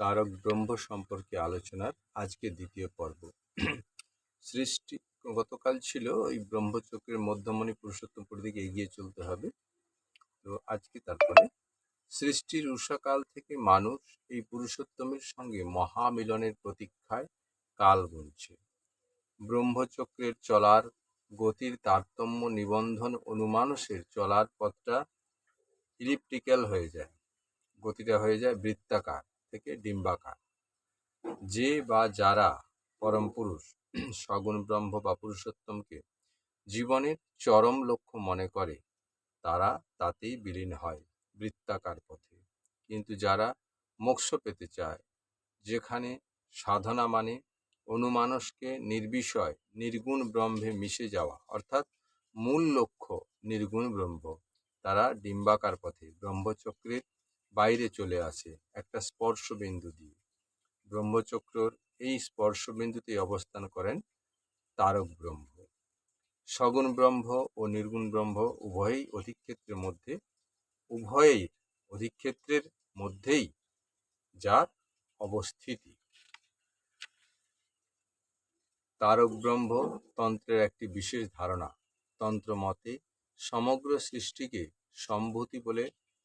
তারক ব্রহ্ম সম্পর্কে আলোচনার আজকে দ্বিতীয় পর্ব। সৃষ্টি গতকাল ছিল, ওই ব্রহ্মচক্রের মধ্যমণি পুরুষোত্তমপুর দিকে এগিয়ে চলতে হবে। তো আজকে তারপরে সৃষ্টির উষাকাল থেকে মানুষ এই পুরুষোত্তমের সঙ্গে মহামিলনের প্রতীক্ষায় কাল গুনছে। ব্রহ্মচক্রের চলার গতির তারতম্য নিবন্ধন অনুমানসের চলার পথটা ইলিপ্টিক্যাল হয়ে যায়। গতিটা হয়ে যায় বৃত্তাকার। থেকে ডিম্বাকার। যে বা যারা পরম পুরুষ, সগুণ ব্রহ্ম বা পুরুষোত্তমকে জীবনের চরম লক্ষ্য মনে করে, তারা তাতেই বিলীন হয় বৃত্তাকার পথে। কিন্তু যারা মোক্ষ পেতে চায়, যেখানে সাধনা মানে অনুমানসকে নির্বিষয়, নির্গুণ ব্রহ্মে মিশে যাওয়া, অর্থাৎ মূল লক্ষ্য নির্গুণ ব্রহ্ম, তারা ডিম্বাকার পথে ব্রহ্মচক্রের বাইরে চলে আসে একটা স্পর্শ বিন্দু দিয়ে। ব্রহ্মচক্রর এই স্পর্শ বিন্দুতে অবস্থান করেন তারক ব্রহ্ম। সগুণ ব্রহ্ম ও নির্গুণ ব্রহ্ম উভয়ই অধিক্ষেত্রের মধ্যে, উভয়েই অধিক্ষেত্রের মধ্যেই যার অবস্থিতি। তারক ব্রহ্ম তন্ত্রের একটি বিশেষ ধারণা তন্ত্র মতে সমগ্র সৃষ্টিকে সম্ভূতি বলে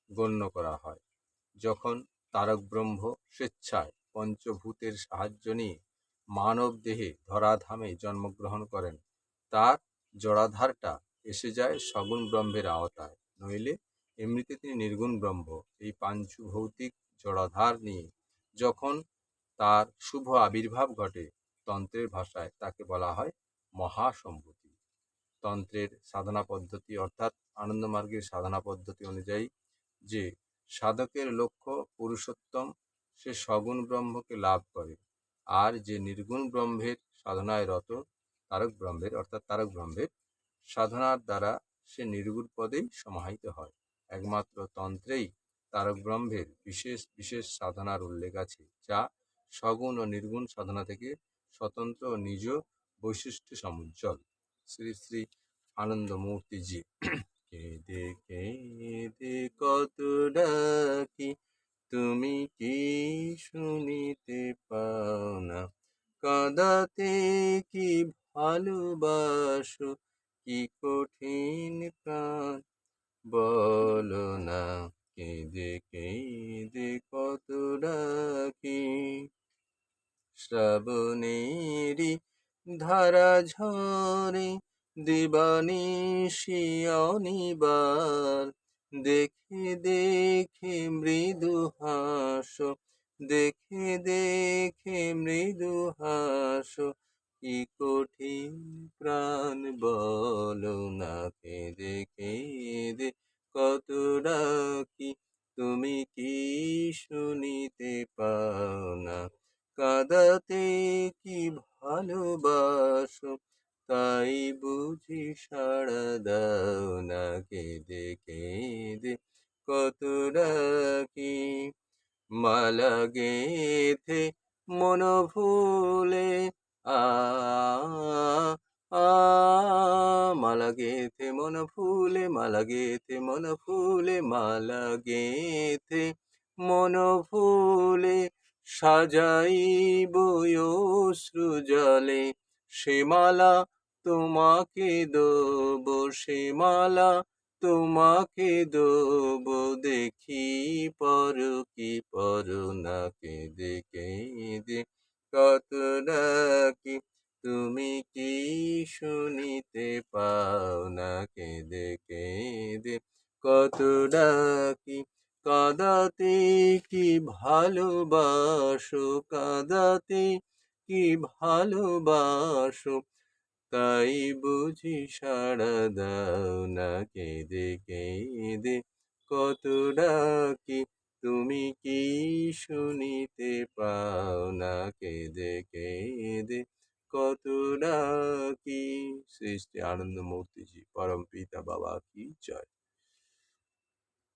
গণ্য করা হয়। যখন তারক ব্রহ্ম স্বেচ্ছায় পঞ্চভূতের সাহায্য নিয়ে মানব দেহে ধরাধামে জন্মগ্রহণ করেন, তার জড়াধারটা এসে যায় সগুণ ব্রহ্মের আওতায়। নইলে এমনিতে তিনি নির্গুণ ব্রহ্ম, এই পাঞ্চু ভৌতিক জড়াধার নিয়ে। যখন তার শুভ আবির্ভাব ঘটে, তন্ত্রের ভাষায় তাকে বলা হয় মহাসম্ভূতি তন্ত্রের সাধনা পদ্ধতি অর্থাৎ আনন্দমার্গের সাধনা পদ্ধতি অনুযায়ী যে সাধকের লক্ষ্য পুরুষোত্তম, সে সগুণ ব্রহ্মকে লাভ করে। আর যে নির্গুণ ব্রহ্মের সাধনায় রত, তারক ব্রহ্মের, অর্থাৎ তারক ব্রহ্মের সাধনার দ্বারা সে নির্গুণ পদেই সমাহিত হয়। একমাত্র তন্ত্রেই তারক ব্রহ্মের বিশেষ বিশেষ সাধনার উল্লেখ আছে, যা সগুণ ও নির্গুণ সাধনা থেকে স্বতন্ত্র ও নিজ বৈশিষ্ট্য সমুজ্জ্বল। শ্রী শ্রী আনন্দমূর্তিজি কেঁদে কেঁদে কত ডাকি তুমি কি শুনিতে পাও না? কাদাতে কি ভালোবাসো? কি কঠিন প্রাণ? বলো না, কেঁদে কেঁদে কত ডাকি শ্রাবণেরই ধারা ঝরে দিবানিশি দেখে দেখে মৃদু হাস, দেখে দেখে মৃদু হাস। কি কঠিন প্রাণ বল না দেখে কেঁদে সাড়া দাও না কেঁদে কেঁদে কত ডাকি মালা গেথে মন ভুলে, আ মালা গেথে মন ফুলে মালা গেথে মন ফুলে মালা গেথে মন ফুলে সাজাইব অশ্রু জলে। সে মালা তোমাকে দেব সে মালা, তোমাকে দেব দেখি পর কি পর না কেঁদে কেঁদে কত ডাকি তুমি কি শুনিতে পাও না কেঁদে কেঁদে কত ডাকি কাদাতে কি ভালোবাসো, কাদাতে কি ভালোবাসো তাই বুঝি সারা দাও না কেঁদে কেঁদে। কত ডাকি, তুমি কি শুনিতে পাও না কেঁদে কেঁদে। কত ডাকি, সৃষ্টি আনন্দ মূর্তিজি পরম পিতা বাবা, কি জয়।